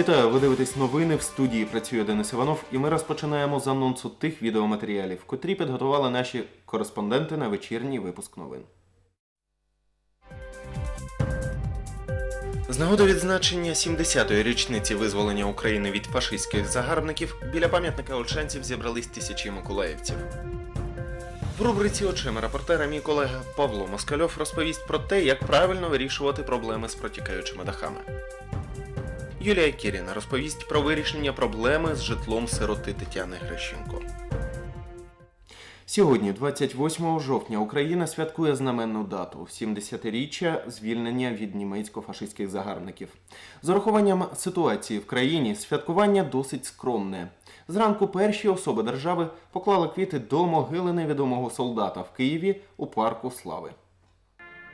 Вітаю! Ви дивитесь новини в студії. Працює Денис Іванов, і ми розпочинаємо з анонсу тих відеоматеріалів, котрі підготували наші кореспонденти на вечірній випуск новин. З нагоди відзначення 70-ї річниці визволення України від фашистських загарбників біля пам'ятника Ольшанців зібрались тисячі миколаївців. В рубриці очима репортера мій колега Павло Москальов розповість про те, як правильно вирішувати проблеми з протікаючими дахами. Юлія Кіріна розповість про вирішення проблеми з житлом сироти Тетяни Грищенко. Сьогодні, 28 жовтня, Україна святкує знаменну дату 70-річчя звільнення від німецько-фашистських загарбників. З урахуванням ситуації в країні святкування досить скромне. Зранку перші особи держави поклали квіти до могили невідомого солдата в Києві у парку Слави.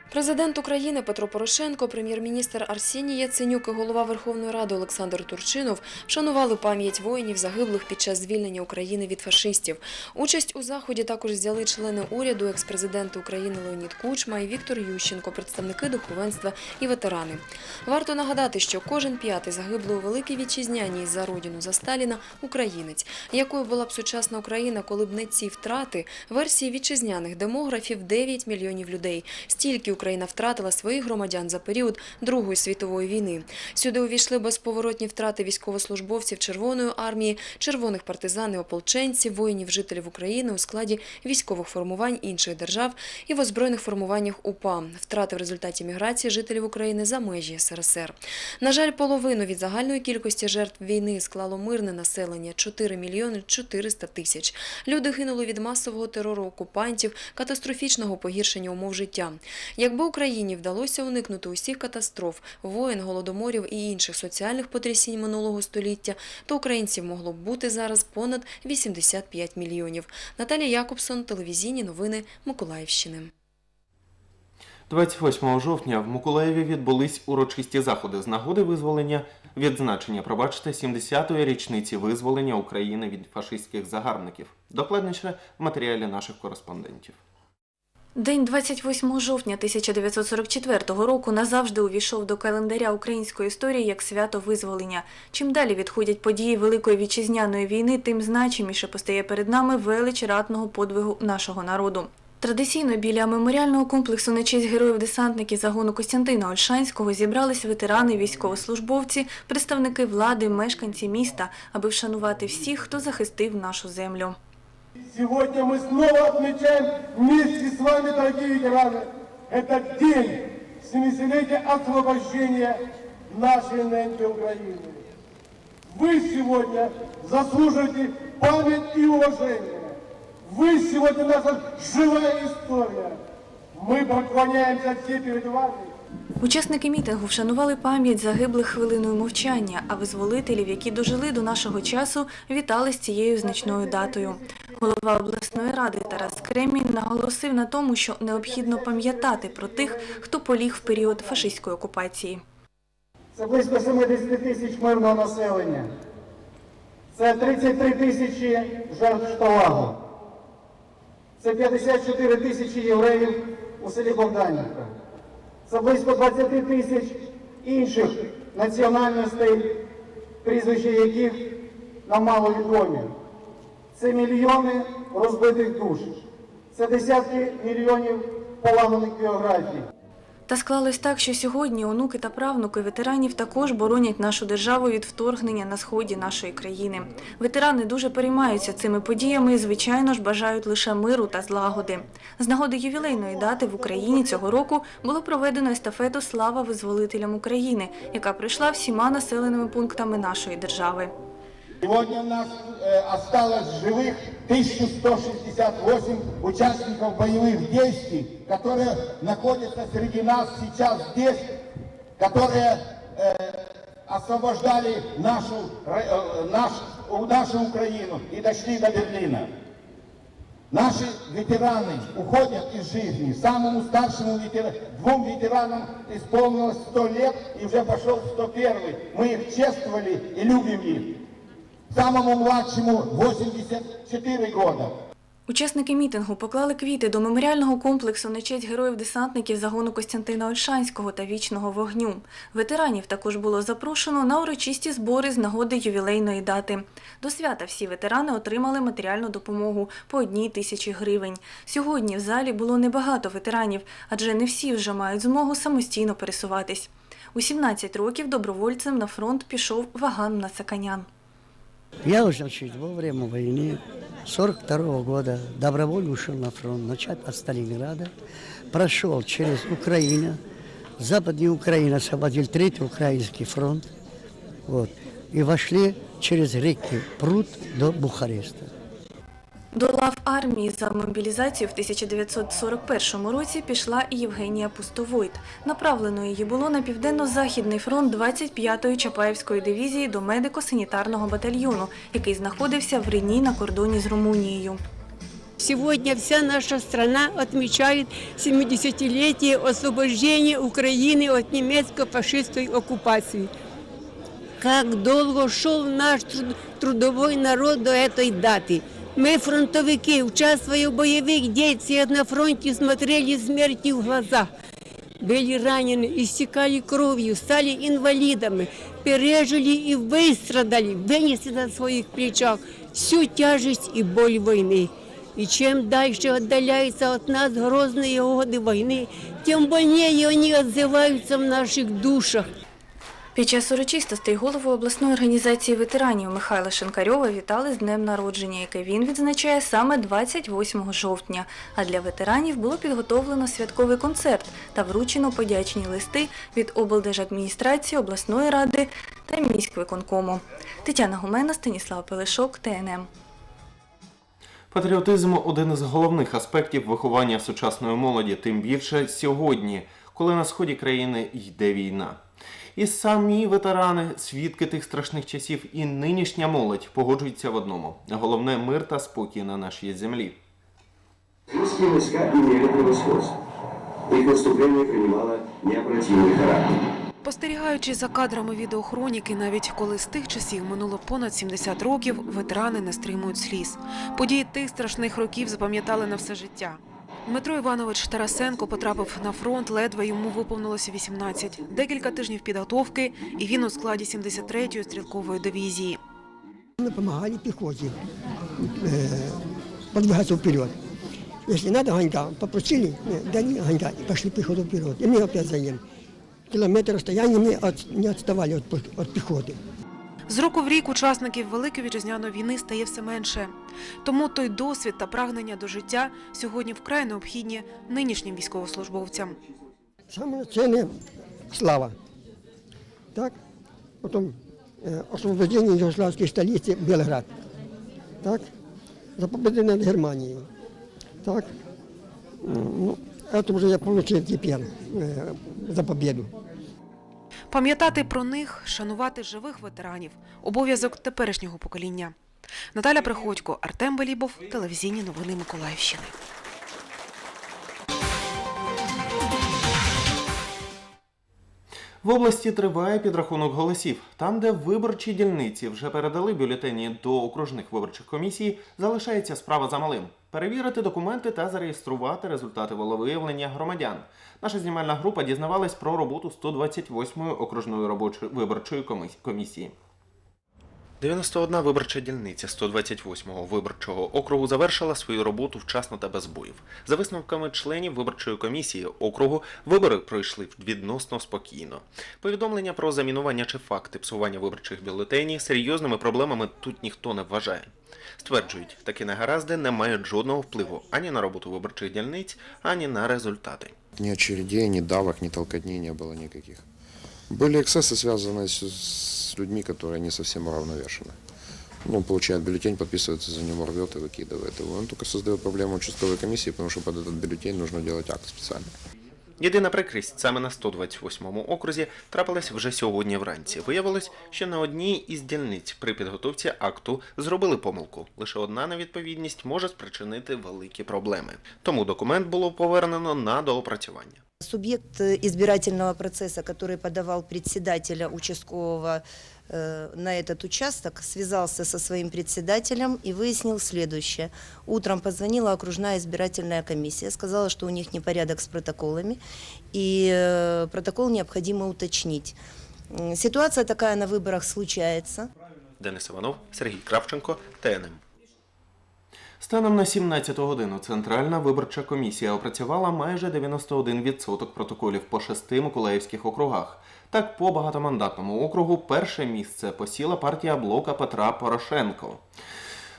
Президент України Петро Порошенко, прем'єр-міністр Арсеній Яценюк і голова Верховної Ради Олександр Турчинов вшанували пам'ять воїнів загиблих під час звільнення України від фашистів. Участь у заході також взяли члени уряду, екс-президенти України Леонід Кучма і Віктор Ющенко, представники духовенства і ветерани. Варто нагадати, що кожен п'ятий загиблий у Великій Вітчизняній за родину за Сталіна українець. Якою була б сучасна Україна, коли б не ці втрати? Версії вітчизняних демографів 9 мільйонів людей. Стільки Україна втратила своїх громадян за період Другої світової війни. Сюди увійшли безповоротні втрати військовослужбовців Червоної армії, червоних партизан і ополченців, воїнів жителів України у складі військових формувань інших держав і в озброєних формуваннях УПА, втрати в результаті міграції жителів України за межі СРСР. На жаль, половину від загальної кількості жертв війни склало мирне населення 4 мільйони 400 тисяч. Люди гинули від масового терору окупантів, катастрофічного погіршення умов життя. Якби Україні вдалося уникнути усіх катастроф, воєн, голодоморів і інших соціальних потрясінь минулого століття, то українців могло б бути зараз понад 85 мільйонів. Наталія Якобсон, телевізійні новини Миколаївщини. 28 жовтня в Миколаєві відбулись урочисті заходи з нагоди визволення відзначення, пробачте, 70-ї річниці визволення України від фашистських загарбників. Докладніше в матеріалі наших кореспондентів. День 28 жовтня 1944 року назавжди увійшов до календаря української історії як свято визволення. Чим далі відходять події Великої вітчизняної війни, тим значиміше постає перед нами велич ратного подвигу нашого народу. Традиційно біля меморіального комплексу на честь героїв-десантників загону Костянтина Ольшанського зібрались ветерани, військовослужбовці, представники влади, мешканці міста, аби вшанувати всіх, хто захистив нашу землю. Сегодня мы снова отмечаем вместе с вами, дорогие ветераны, этот день 70-летия освобождения нашей неньки Украины. Вы сегодня заслуживаете память и уважение. Вы сегодня наша живая история. Мы поклоняемся все перед вами. Учасники мітингу вшанували пам'ять загиблих хвилиною мовчання, а визволителів, які дожили до нашого часу, вітали з цією значною датою. Голова обласної ради Тарас Кремінь наголосив на тому, що необхідно пам'ятати про тих, хто поліг в період фашистської окупації. Це близько 70 тисяч мирного населення. Це 33 тисячі жертв шталагу. Це 54 тисячі євреїв у селі Богданівка. Це близько 20 тисяч інших національностей, прізвища яких нам мало відомі. Це мільйони розбитих душ. Це десятки мільйонів поламаних біографій. Та склалось так, що сьогодні онуки та правнуки ветеранів також боронять нашу державу від вторгнення на сході нашої країни. Ветерани дуже переймаються цими подіями і, звичайно ж, бажають лише миру та злагоди. З нагоди ювілейної дати в Україні цього року було проведено естафету Слава визволителям України, яка прийшла всіма населеними пунктами нашої держави. Сегодня у нас э, осталось живых 1168 участников боевых действий, которые находятся среди нас сейчас здесь, которые э, освобождали нашу, ре- э, наш, у- нашу Украину и дошли до Берлина. Наши ветераны уходят из жизни. Самому старшему ветера- двум ветеранам исполнилось 100 лет и уже пошел 101. Мы их чествовали и любим их. Самому младшему 84 года. Учасники мітингу поклали квіти до меморіального комплексу на честь героїв-десантників загону Костянтина Ольшанського та вічного вогню. Ветеранів також було запрошено на урочисті збори з нагоди ювілейної дати. До свята всі ветерани отримали матеріальну допомогу по одній тисячі гривень. Сьогодні в залі було небагато ветеранів, адже не всі вже мають змогу самостійно пересуватись. У 17 років добровольцем на фронт пішов Ваган Нацаканян. Я, значит, во время войны 42 года добровольно ушел на фронт, начать от Сталинграда, прошел через Украину, Западная Украина освободил Третий Украинский фронт, вот, и вошли через реки Пруд до Бухареста. До лав армії за мобілізацію в 1941 році пішла і Євгенія Пустовойт. Направлено її було на південно-західний фронт 25-ї Чапаєвської дивізії до медико-санітарного батальйону, який знаходився в Рені на кордоні з Румунією. Сегодня вся наша страна отмечает 70-летие освобождения Украины от немецко-фашистской оккупации. Как долго шел наш труд- трудовой народ до этой даты. Мы, фронтовики, участвуя в боевых действиях на фронте, смотрели смерти в глаза. Были ранены, истекали кровью, стали инвалидами, пережили и выстрадали, вынесли на своих плечах всю тяжесть и боль войны. И чем дальше отдаляются от нас грозные годы войны, тем больнее они отзываются в наших душах. Під час урочистостей голову обласної організації ветеранів Михайла Шинкарьова вітали з днем народження, яке він відзначає саме 28 жовтня. А для ветеранів було підготовлено святковий концерт та вручено подячні листи від облдержадміністрації, обласної ради та міськвиконкому. Тетяна Гумена, Станіслав Пелешок, ТНМ. Патріотизм один із головних аспектів виховання сучасної молоді, тим більше сьогодні, коли на сході країни йде війна. І самі ветерани, свідки тих страшних часів, і нинішня молодь погоджуються в одному: головне мир та спокій на нашій землі. Русские войска имели превосходство. Их наступление принимало необратимый характер. Спостерігаючи за кадрами відеохроніки, навіть коли з тих часів минуло понад 70 років, ветерани не стримують сліз. Події тих страшних років запам'ятали на все життя. Дмитро Іванович Тарасенко потрапив на фронт, ледве йому виповнилося 18. Декілька тижнів підготовки, і він у складі 73-ї стрілкової дивізії. Мы помогали пехоте э, продвигаться вперед. Если надо гонька, попросили, э, дали гонька и пошли пехоту вперед. И мы опять за ним. Километр расстояния мы от- не отставали от, пех- от пехоты. З року в рік учасників Великої вітчизняної війни стає все менше. Тому той досвід та прагнення до життя сьогодні вкрай необхідні нинішнім військовослужбовцям. Самое ценное – слава. Так? Потом э, освобождение югославской столицы Белград. Так? За победу над Германией. Так? М, Ну, это уже я получил теперь э, за победу. Пам'ятати про них, шанувати живих ветеранів обов'язок теперішнього покоління. Наталя Приходько, Артем Белібов, телевізійні новини Миколаївщини. В області триває підрахунок голосів. Там, де виборчі дільниці вже передали бюлетені до окружних виборчих комісій, залишається справа за малим перевірити документи та зареєструвати результати волевиявлення громадян. Наша знімальна група дізнавалась про роботу 128-ї окружної робочої виборчої комісії. 91 виборча дільниця 128-го виборчого округу завершила свою роботу вчасно та без боїв. За висновками членів виборчої комісії округу, вибори пройшли відносно спокійно. Повідомлення про замінування чи факти псування виборчих бюлетенів серйозними проблемами тут ніхто не вважає. Стверджують, такі негаразди не мають жодного впливу ані на роботу виборчих дільниць, ані на результати. Ни очередей, ни давок, ни толкотней не было никаких. Были эксцессы, связанные с, с людьми, которые не совсем уравновешены. Ну, он получает бюллетень, подписывается за него, рвет и выкидывает его. Он только создает проблему участковой комиссии, потому что под этот бюллетень нужно делать акт специальный. Єдина прикрість саме на 128-му окрузі трапилась вже сьогодні вранці. Виявилось, що на одній із дільниць при підготовці акту зробили помилку. Лише одна невідповідність може спричинити великі проблеми. Тому документ було повернено на доопрацювання. Субъект э, избирательного процесса, который подавал председателя участкового э, на этот участок, связался со своим председателем и выяснил следующее. Утром позвонила окружная избирательная комиссия, сказала, что у них непорядок с протоколами, и э, протокол необходимо уточнить. М, Ситуация такая на выборах случается. Денис Іванов, Сергій Кравченко, ТНМ. Станом на 17 годину Центральна виборча комісія опрацювала майже 91% протоколів по шести миколаївських округах. Так, по багатомандатному округу перше місце посіла партія блока Петра Порошенко.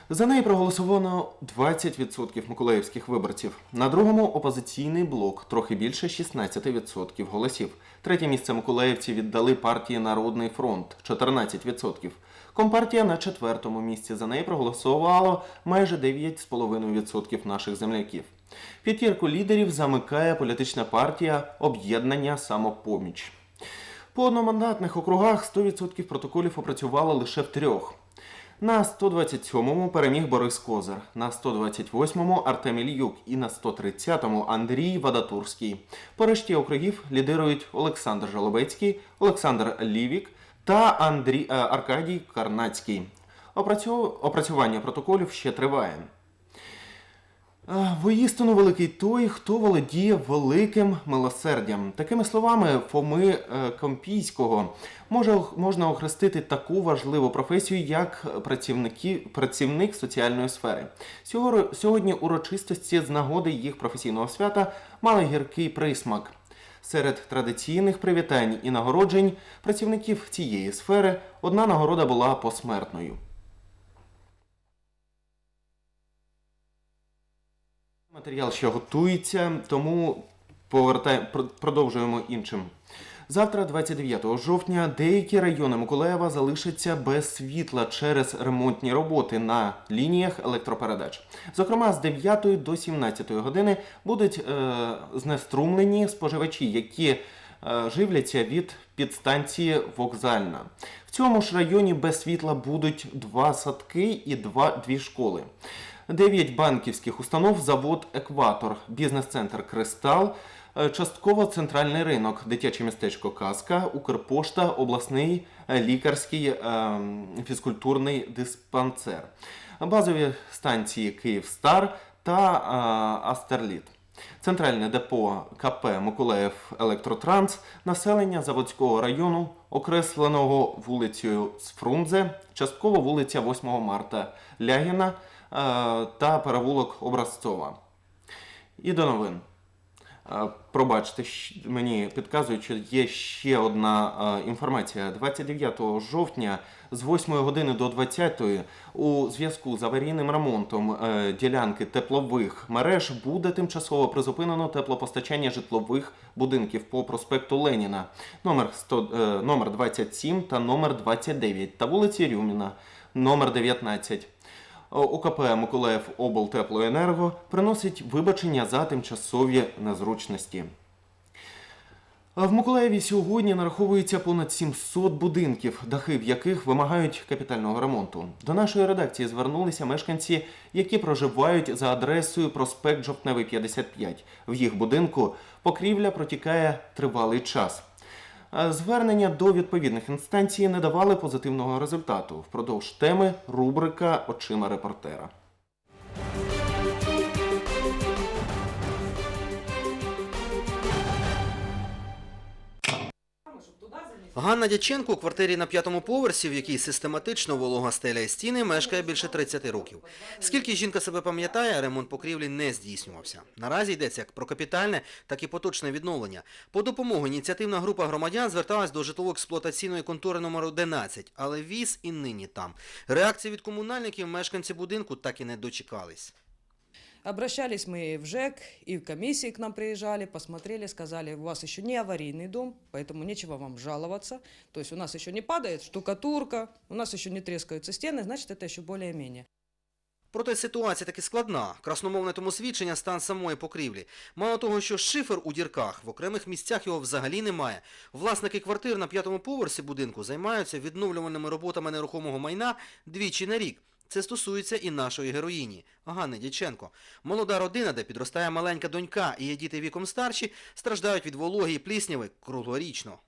За неї проголосовано 20% миколаївських виборців. На другому опозиційний блок трохи більше 16% голосів. Третє місце миколаївці віддали партії Народний фронт 14%. Компартія на четвертому місці. За неї проголосувало майже 9,5% наших земляків. П'ятірку лідерів замикає політична партія Об'єднання самопоміч. По одномандатних округах 100% протоколів опрацювало лише в трьох. На 127-му переміг Борис Козир, на 128-му Артем Ільюк і на 130-му Андрій Вадатурський. По решті округів лідирують Олександр Жолобецький, Олександр Лівік та Андрій е, Аркадій Карнацький. Опрацювання протоколів ще триває. Е, Воістину великий той, хто володіє великим милосердям. Такими словами Фоми е, Компійського може, можна охрестити таку важливу професію, як працівники, працівник соціальної сфери. Сьогодні урочистості з нагоди їх професійного свята мали гіркий присмак. Серед традиційних привітань і нагороджень працівників цієї сфери одна нагорода була посмертною. Матеріал ще готується, тому продовжуємо іншим. Завтра, 29 жовтня, деякі райони Миколаєва залишаться без світла через ремонтні роботи на лініях електропередач. Зокрема, з 9 до 17 години будуть е, знеструмлені споживачі, які е, живляться від підстанції вокзальна. В цьому ж районі без світла будуть два садки і два, дві школи. Дев'ять банківських установ, завод Екватор, бізнес-центр Кристал, частково центральний ринок, дитяче містечко Казка, Укрпошта, обласний е, лікарський е, фізкультурний диспансер, базові станції Київстар та е, Astерліт. Центральне депо КП Миколаїв Електротранс, населення Заводського району, окресленого вулицею Сфрунзе, частково вулиця 8 марта Лягіна е, та перевулок Образцова. І до новин. Е, Пробачте, мені підказують, що є ще одна е, інформація. 29 жовтня з 8 години до 20 у зв'язку з аварійним ремонтом е, ділянки теплових мереж буде тимчасово призупинено теплопостачання житлових будинків по проспекту Леніна номер, 100, е, номер 27 та номер 29 та вулиці Рюміна номер 19. ОКП Миколаїв облтеплоенерго приносить вибачення за тимчасові незручності. В Миколаєві сьогодні нараховується понад 700 будинків, дахи в яких вимагають капітального ремонту. До нашої редакції звернулися мешканці, які проживають за адресою проспект Жовтневий 55. В їх будинку покрівля протікає тривалий час. Звернення до відповідних інстанцій не давали позитивного результату. Впродовж теми рубрика Очима репортера. Ганна Дяченко у квартирі на п'ятому поверсі, в якій систематично волога стеля і стіни, мешкає більше 30 років. Скільки жінка себе пам'ятає, ремонт покрівлі не здійснювався. Наразі йдеться як про капітальне, так і поточне відновлення. По допомогу ініціативна група громадян зверталась до житлово-експлуатаційної контори номер 11, але віз і нині там. Реакції від комунальників мешканці будинку так і не дочекались. Обращались мы в ЖЭК, и в комиссии к нам приезжали, посмотрели, сказали, у вас еще не аварийный дом, поэтому нечего вам жаловаться. То есть у нас еще не падает штукатурка, у нас еще не трескаются стены, значит, это еще более-менее. Проте ситуація таки складна. Красномовне тому свідчення стан самої покрівлі. Мало того, що шифер у дірках, в окремих місцях його взагалі немає. Власники квартир на п'ятому поверсі будинку займаються відновлювальними роботами нерухомого майна двічі на рік. Це стосується і нашої героїні Ганни Дяченко. Молода родина, де підростає маленька донька і є діти віком старші, страждають від вологи і плісняви круглорічно.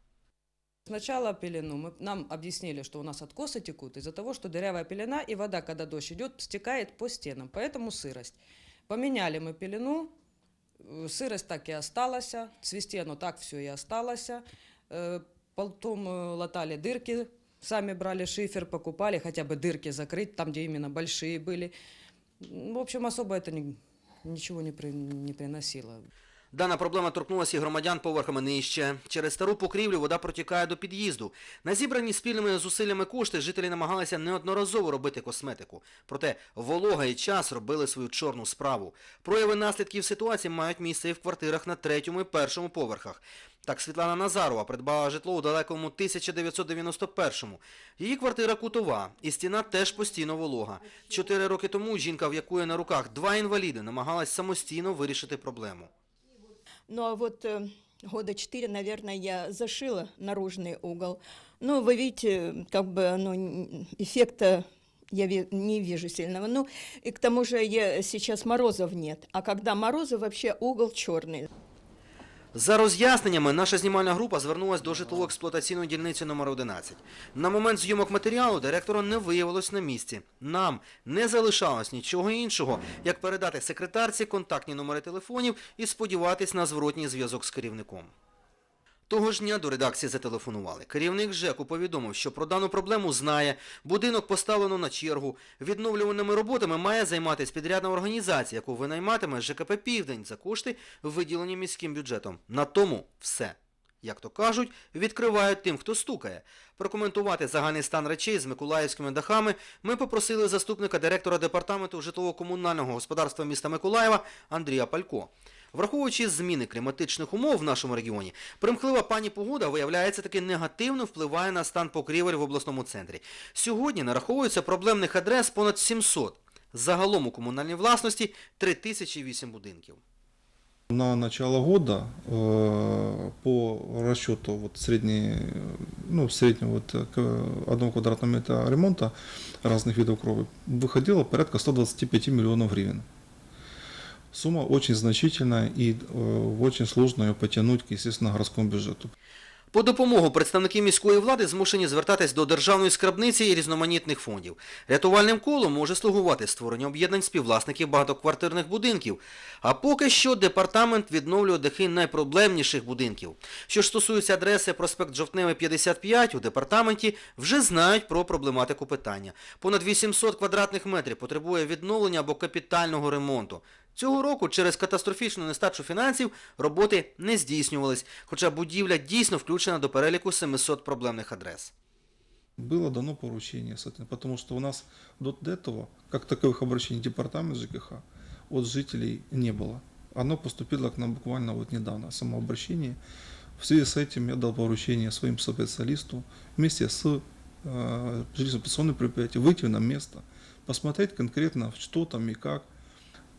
Сначала пелену мы, нам объяснили, что у нас откосы текут из-за того, что дырявая пелена и вода, когда дождь идет, стекает по стенам, поэтому сырость. Поменяли мы пелену, э, сырость так и осталась, цвести оно так все и осталось. Э, Потом э, латали дырки, сами брали шифер, покупали, хотя бы дырки закрыть, там, где именно большие были. М, В общем, особо это ни- ничего не, при- не приносило. Дана проблема торкнулася і громадян поверхами нижче. Через стару покрівлю вода протікає до під'їзду. На зібрані спільними зусиллями кошти жителі намагалися неодноразово робити косметику. Проте волога і час робили свою чорну справу. Прояви наслідків ситуації мають місце і в квартирах на третьому і першому поверхах. Так Світлана Назарова придбала житло у далекому 1991-му. Її квартира кутова, і стіна теж постійно волога. Чотири роки тому жінка, в якої на руках два інваліди, намагалась самостійно вирішити проблему. Ну а вот э, года четыре, наверное, я зашила наружный угол. Ну, вы видите, как бы ну, н- эффекта я ви- не вижу сильного. Ну, и к тому же я, сейчас морозов нет. А когда морозы, вообще угол черный. За роз'ясненнями наша знімальна група звернулася до житлово-експлуатаційної дільниці номер 11. На момент зйомок матеріалу директора не виявилось на місці. Нам не залишалось нічого іншого, як передати секретарці контактні номери телефонів і сподіватись на зворотній зв'язок з керівником. Того ж дня до редакції зателефонували. Керівник ЖЕКу повідомив, що про дану проблему знає, будинок поставлено на чергу. Відновлюваними роботами має займатися підрядна організація, яку винайматиме ЖКП «Південь» за кошти, виділені міським бюджетом. На тому все. Як то кажуть, відкривають тим, хто стукає. Прокоментувати загальний стан речей з миколаївськими дахами ми попросили заступника директора департаменту житлово-комунального господарства міста Миколаєва Андрія Палько. Враховуючи зміни кліматичних умов в нашому регіоні, примхлива пані погода, виявляється, таки негативно впливає на стан покрівель в обласному центрі. Сьогодні нараховується проблемних адрес понад 700. Загалом у комунальній власності 3008 будинків. На начало года э, по расчету вот средней, ну, среднего вот э, к одного квадратного метра ремонта разных видов крови выходило порядка 125 миллионов гривен. Сумма очень значительная и э, очень сложно ее потянуть, естественно, городскому бюджету. По допомогу представники міської влади змушені звертатись до державної скрабниці і різноманітних фондів. Рятувальним колом може слугувати створення об'єднань співвласників багатоквартирних будинків. А поки що департамент відновлює дахи найпроблемніших будинків. Що ж стосується адреси проспект Жовтневий 55, у департаменті вже знають про проблематику питання. Понад 800 квадратних метрів потребує відновлення або капітального ремонту. Цього року через катастрофічну нестачу фінансів роботи не здійснювались, хоча будівля дійсно включена до переліку 700 проблемних адрес. Было дано поручение, соответственно, потому что у нас до этого, как таковых обращений в департамент ЖКХ, от жителей не было. Оно поступило к нам буквально вот недавно, само обращение. В связи с этим я дал поручение своим специалисту вместе с э, жилищно-инвестиционным предприятием выйти на место, посмотреть конкретно, что там и как,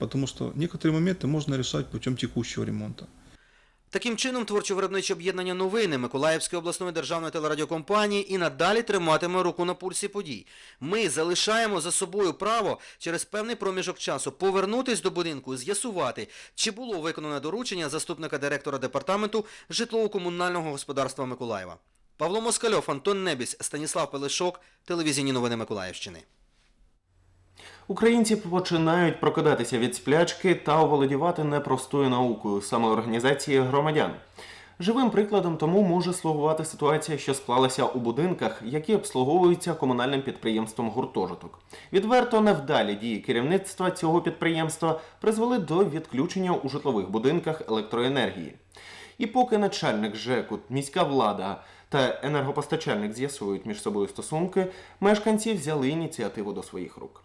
потому что некоторые моменты можно решать путем текущего ремонта. Таким чином, творчо-виробниче об'єднання новини Миколаївської обласної державної телерадіокомпанії і надалі триматиме руку на пульсі подій. Ми залишаємо за собою право через певний проміжок часу повернутись до будинку і з'ясувати, чи було виконане доручення заступника директора департаменту житлово-комунального господарства Миколаєва. Павло Москальов, Антон Небісь, Станіслав Пелешок, телевізійні новини Миколаївщини. Українці починають прокидатися від сплячки та оволодівати непростою наукою самоорганізації громадян. Живим прикладом тому може слугувати ситуація, що склалася у будинках, які обслуговуються комунальним підприємством гуртожиток. Відверто невдалі дії керівництва цього підприємства призвели до відключення у житлових будинках електроенергії. І поки начальник ЖЕКу, міська влада та енергопостачальник з'ясують між собою стосунки, мешканці взяли ініціативу до своїх рук.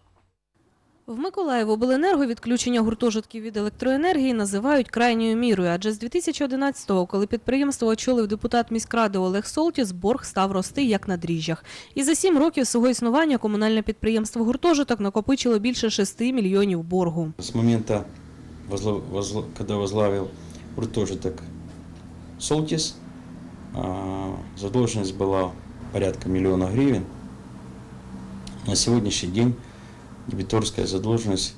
В Миколаївобленерго відключення гуртожитків від електроенергії називають крайньою мірою, адже з 2011-го, коли підприємство очолив депутат міськради Олег Солтіс, борг став рости як на дріжджах. І за сім років свого існування комунальне підприємство гуртожиток накопичило більше 6 мільйонів боргу. Возла- возла- когда возглавил гуртожиток Солтис, а, задолженность была порядка миллиона гривен. На сегодняшний день дебиторская задолженность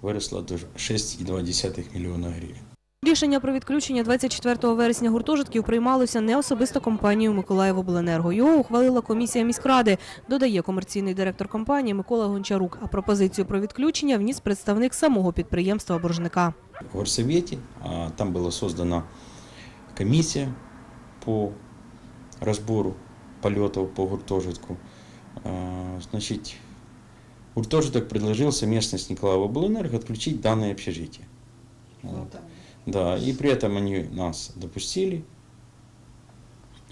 выросла до 6,2 миллиона гривен. Рішення про відключення 24 вересня гуртожитків приймалося не особисто компанією Миколаївобленерго. Його ухвалила комісія міськради, додає комерційний директор компанії Микола Гончарук. А пропозицію про відключення вніс представник самого підприємства боржника. В горсовете а, там была создана комиссия по разбору полетов по гуртожитку. А, Значит, гуртожиток предложил совместно с Николаевобленерго отключить данное общежитие. Вот. Да, и при этом они нас допустили,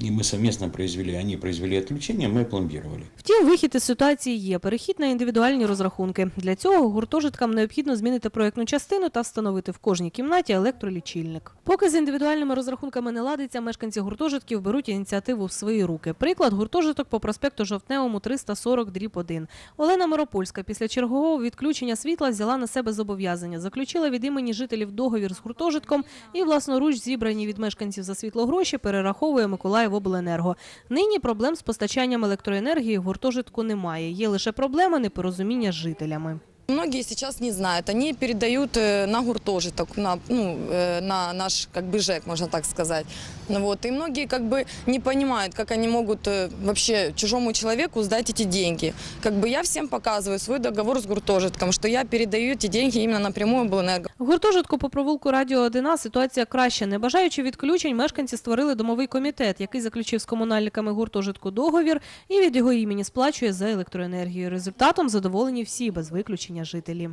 и мы совместно произвели, они произвели отключение, мы пломбировали. Втім, вихід із ситуації є перехід на індивідуальні розрахунки. Для цього гуртожиткам необхідно змінити проєктну частину та встановити в кожній кімнаті електролічильник. Поки з індивідуальними розрахунками не ладиться, мешканці гуртожитків беруть ініціативу в свої руки. Приклад гуртожиток по проспекту Жовтневому 340 дріб 1. Олена Миропольська після чергового відключення світла взяла на себе зобов'язання, заключила від імені жителів договір з гуртожитком і власноруч зібрані від мешканців за світло гроші перераховує Миколаївобленерго. Нині проблем з постачанням електроенергії в гуртожитку немає. Є лише проблема непорозуміння з жителями. Многие сейчас не знают, они передают э, на гуртожиток, на, ну, э, на наш как бы ЖЭК, можно так сказать. Ну Вот. И многие как бы не понимают, как они могут э, вообще чужому человеку сдать эти деньги. Как бы я всем показываю свой договор с гуртожитком, что я передаю эти деньги именно напрямую Обленерго. В гуртожитку по провулку Радіо 1 ситуація краща. Не бажаючи відключень, мешканці створили домовий комітет, який заключив з комунальниками гуртожитку договір і від його імені сплачує за електроенергію. Результатом задоволені всі, без виключення жителі.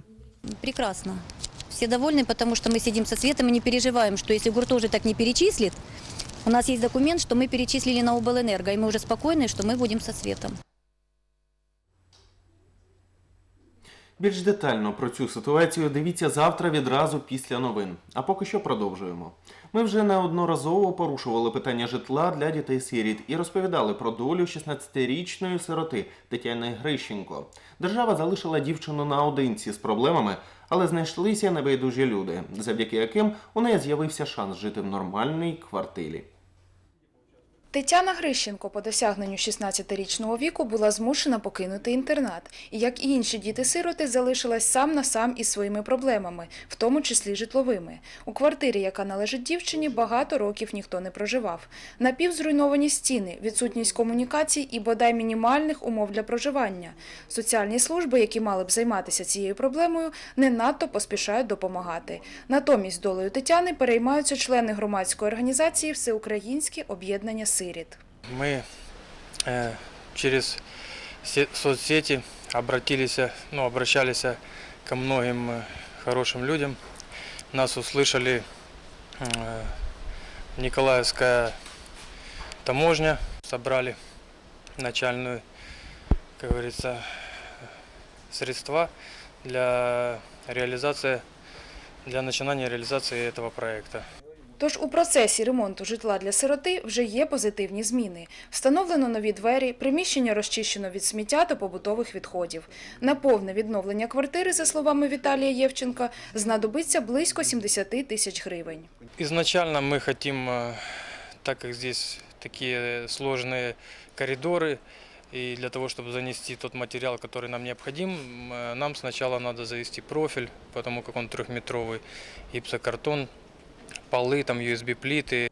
Прекрасно. Все довольны, потому что мы сидим со светом и не переживаем, что если гуртожиток не перечислит, у нас есть документ, что мы перечислили на облэнерго, и мы уже спокойны, что мы будем со светом. Більш детально про цю ситуацію дивіться завтра відразу після новин. А поки що продовжуємо. Ми вже неодноразово порушували питання житла для дітей-сиріт і розповідали про долю 16-річної сироти Тетяни Грищенко. Держава залишила дівчину наодинці з проблемами, але знайшлися небайдужі люди, завдяки яким у неї з'явився шанс жити в нормальній квартирі. Тетяна Грищенко по досягненню 16-річного віку була змушена покинути інтернат і, як і інші діти-сироти, залишилась сам на сам із своїми проблемами, в тому числі житловими. У квартирі, яка належить дівчині, багато років ніхто не проживав. Напівзруйновані стіни, відсутність комунікацій і бодай мінімальних умов для проживання. Соціальні служби, які мали б займатися цією проблемою, не надто поспішають допомагати. Натомість долею Тетяни переймаються члени громадської організації Всеукраїнське об'єднання сиріт. Мы э, через се- соцсети обратились, ну, обращались ко многим э, хорошим людям. Нас услышали э, Николаевская таможня, собрали начальную, как говорится, средства для реализации, для начинания реализации этого проекта. Тож у процесі ремонту житла для сироти вже є позитивні зміни. Встановлено нові двері, приміщення розчищено від сміття та побутових відходів. На повне відновлення квартири, за словами Віталія Євченка, знадобиться близько 70 тисяч гривень. Изначально мы хотим, э, так как здесь такие сложные коридоры, и для того, чтобы занести тот материал, который нам необходим, э, нам сначала надо завести профиль, потому как он трехметровый, гипсокартон, полы, там USB-плиты,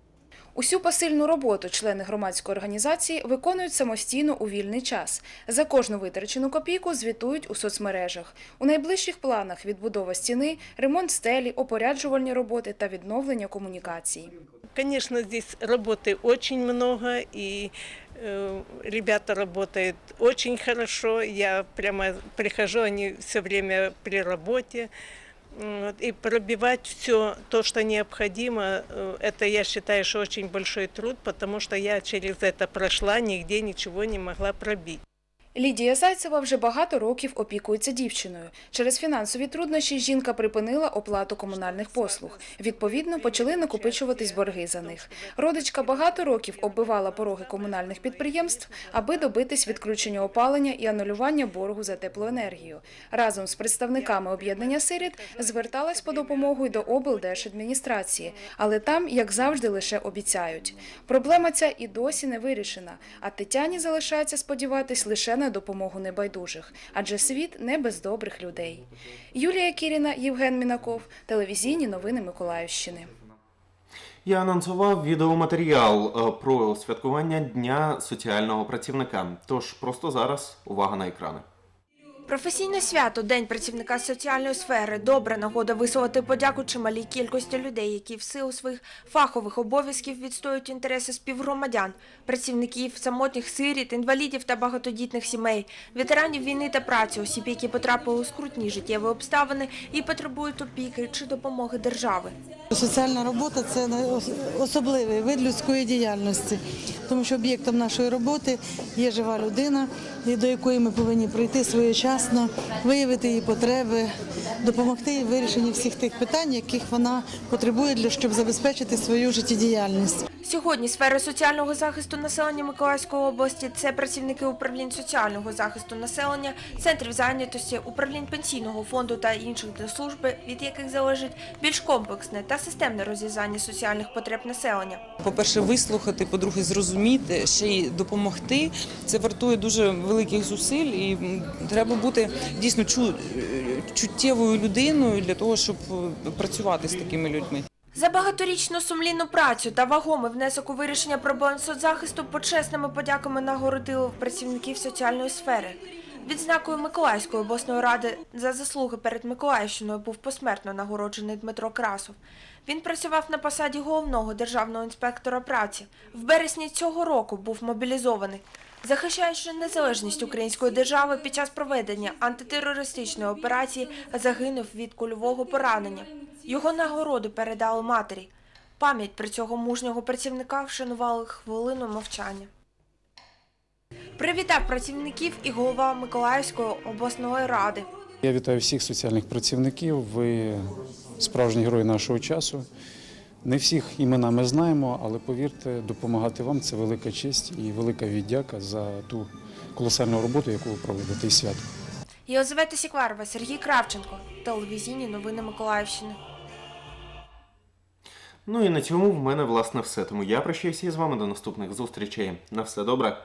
Усю посильну роботу члени громадської організації виконують самостійно у вільний час. За кожну витрачену копійку звітують у соцмережах. У найближчих планах відбудова стіни, ремонт стелі, опоряджувальні роботи та відновлення комунікацій. Конечно, здесь работы очень много, и э, ребята работают очень хорошо. Я прямо прихожу, они все время при работе. Вот, И пробивать все то, что необходимо, э, это я считаю, что очень большой труд, потому что я через это прошла, нигде ничего не могла пробить. Лідія Зайцева вже багато років опікується дівчиною. Через фінансові труднощі жінка припинила оплату комунальних послуг. Відповідно, почали накопичуватись борги за них. Родичка багато років оббивала пороги комунальних підприємств, аби добитись відключення опалення і анулювання боргу за теплоенергію. Разом з представниками об'єднання сиріт зверталась по допомогу й до облдержадміністрації, але там, як завжди, лише обіцяють. Проблема ця і досі не вирішена, а Тетяні залишається сподіватись лише на на допомогу небайдужих, адже світ не без добрих людей. Юлія Кіріна, Євген Мінаков, телевізійні новини Миколаївщини. Я анонсував відеоматеріал е, про святкування Дня соціального працівника. Тож просто зараз увага на екрани. Професійне свято День працівника соціальної сфери добра нагода висловити подяку чималій кількості людей, які в силу своїх фахових обов'язків відстоюють інтереси співгромадян, працівників, самотніх сиріт, інвалідів та багатодітних сімей, ветеранів війни та праці, осіб, які потрапили у скрутні життєві обставини і потребують опіки чи допомоги держави. Соціальна робота це особливий вид людської діяльності, тому що об'єктом нашої роботи є жива людина, до якої ми повинні прийти своєчасно, виявити її потреби, допомогти їй в вирішенні всіх тих питань, яких вона потребує для щоб забезпечити свою життєдіяльність. Сьогодні сфери соціального захисту населення Миколаївської області це працівники управлінь соціального захисту населення, центрів зайнятості, управлінь пенсійного фонду та інших служби, від яких залежить більш комплексне та системне розв'язання соціальних потреб населення. По-перше, вислухати, по-друге, зрозуміти, ще й допомогти. Це вартує дуже великих зусиль, і треба бути дійсно чу- чуттєвою людиною для того, щоб е, працювати з такими людьми. За багаторічну сумлінну працю та вагомий внесок у вирішення проблем соцзахисту почесними подяками нагородили працівників соціальної сфери. Відзнакою Миколаївської обласної ради за заслуги перед Миколаївщиною був посмертно нагороджений Дмитро Красов. Він працював на посаді головного державного інспектора праці. В березні цього року був мобілізований. Захищаючи незалежність української держави під час проведення антитерористичної операції, загинув від кульового поранення. Його нагороду передали матері. Пам'ять про цього мужнього працівника вшанували хвилину мовчання. Привітав працівників і голова Миколаївської обласної ради. Я вітаю всіх соціальних працівників. Ви справжні герої нашого часу. Не всіх імена ми знаємо, але повірте, допомагати вам це велика честь і велика віддяка за ту колосальну роботу, яку ви проводите і свято. Єлизавета Сікварова, Сергій Кравченко. Телевізійні новини Миколаївщини. Ну і на цьому в мене власне все. Тому я прощаюся із вами до наступних зустрічей. На все добре.